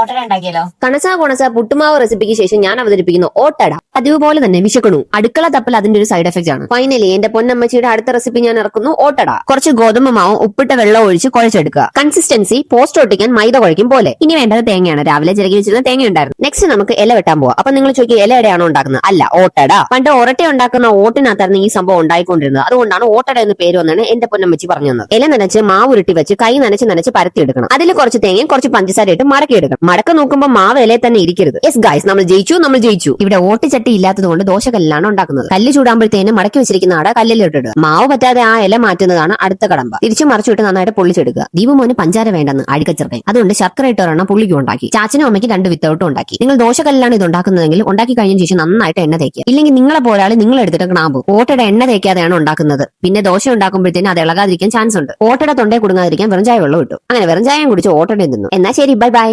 ഓട്ടട ഉണ്ടാക്കിയല്ലോ? കണസ കൊണസ പുട്ടുമാവ് റെസിപ്പിക്ക് ശേഷം ഞാൻ അവതരിപ്പിക്കുന്നു. ഓട്ടട. പതിവ് പോലെ തന്നെ വിശക്കണു. അടുക്കള തപ്പൽ അതിന്റെ ഒരു സൈഡ് എഫക്ട് ആണ്. ഫൈനലി എന്റെ പൊന്നമ്മച്ചിയുടെ അടുത്ത റെസിപ്പി ഞാൻ ഇറക്കുന്നു. ഓട്ടട. കുറച്ച് ഗോതമ്പ് മാവും ഉപ്പിട്ട വെള്ളം ഒഴിച്ച് കുഴച്ചെടുക്കുക. കൺസിസ്റ്റൻസി പോസ്റ്റ് ഒട്ടിക്കാൻ മൈദ കുഴയ്ക്കും പോലെ. ഇനി വേണ്ടത് തേങ്ങയാണ്. രാവിലെ ചിരകി വെച്ചിരുന്ന തേങ്ങ ഉണ്ടായിരുന്നു. നെക്സ്റ്റ് നമുക്ക് ഇല വെട്ടാൻ പോവാം. അപ്പൊ നിങ്ങൾ ചോദിക്കുക എടയാണോ ഉണ്ടാക്കുന്നത്? അല്ല ഓട്ടട. പണ്ട് ഒരട്ട ഉണ്ടാക്കുന്ന ഓട്ടിനകത്തായിരുന്നു ഈ സംഭവം ഉണ്ടായിക്കൊണ്ടിരുന്നത്. അതുകൊണ്ടാണ് ഓട്ടട എന്ന് പേര് വന്നാണ് എന്റെ പൊന്നമ്മച്ചി പറഞ്ഞു തന്നത്. ഇല നനച്ച് മാവ് ഉരുട്ടി വെച്ച് കൈ നനച്ച് നനച്ച് പരത്തിയെടുക്കണം. അതിൽ കുറച്ച് തേങ്ങയും കുറച്ച് പഞ്ചസാര ഇട്ട് മടക്കിയെടുക്കണം. മടക്ക നോക്കുമ്പോൾ മാവ് ഇലയിൽ തന്നെ ഇരിക്കരുത്. യെസ് ഗായ്സ് നമ്മൾ ജയിച്ചു നമ്മൾ ജയിച്ചു. ഇവിടെ ഓട്ടുചട്ടി ഇല്ലാത്തത് കൊണ്ട് ദോശക്കല്ലാണ് ഉണ്ടാക്കുന്നത്. കല്ല് ചൂടാകുമ്പോഴത്തേനും മടക്കി വെച്ചിരിക്കുന്ന ആട് കല്ലിലിട്ടിടുക. മാവ് പറ്റാതെ ആ ഇല മാറ്റുന്നതാണ് അടുത്ത കടമ്പ. തിരിച്ചു മറിച്ചിട്ട് നന്നായിട്ട് പൊള്ളിച്ചെടുക്കുക. ദീപമോന് പഞ്ചാര വേണ്ടെന്ന് അടിക്കച്ചെറുക്കൻ അതുകൊണ്ട് ശർക്കര ഇട്ടൊരെണ്ണം പുള്ളിക്കും ഉണ്ടാക്കി. ചാച്ചനും അമ്മയ്ക്ക് രണ്ട് വിത്തൗട്ടും ഉണ്ടാക്കി. നിങ്ങൾ ദോശക്കല്ലാണ് ഇത് ഉണ്ടാക്കുന്നതെങ്കിൽ ഉണ്ടാക്കി കഴിഞ്ഞ ശേഷം നന്നായിട്ട് എണ്ണ തേക്കുക. ഇല്ലെങ്കിൽ നിങ്ങളെ പോരാളി നിങ്ങൾ എടുത്തിട്ട് കണാമ്പു ഓട്ടയുടെ എണ്ണ തേക്കാതെയാണ് ഉണ്ടാക്കുന്നത്. പിന്നെ ദോശ ഉണ്ടാക്കുമ്പോഴത്തേനും അത് ഇളകാതിരിക്കാൻ ചാൻസ് ഉണ്ട്. ഓട്ടയുടെ തൊണ്ടേ കുടുങ്ങാതിരിക്കാൻ വെറും ചായ വെള്ളം ഇട്ടു. അങ്ങനെ വെറും കുടിച്ച് ഓട്ടയുടെ നിന്നു. എന്നാ ശരി ബൈ ബൈ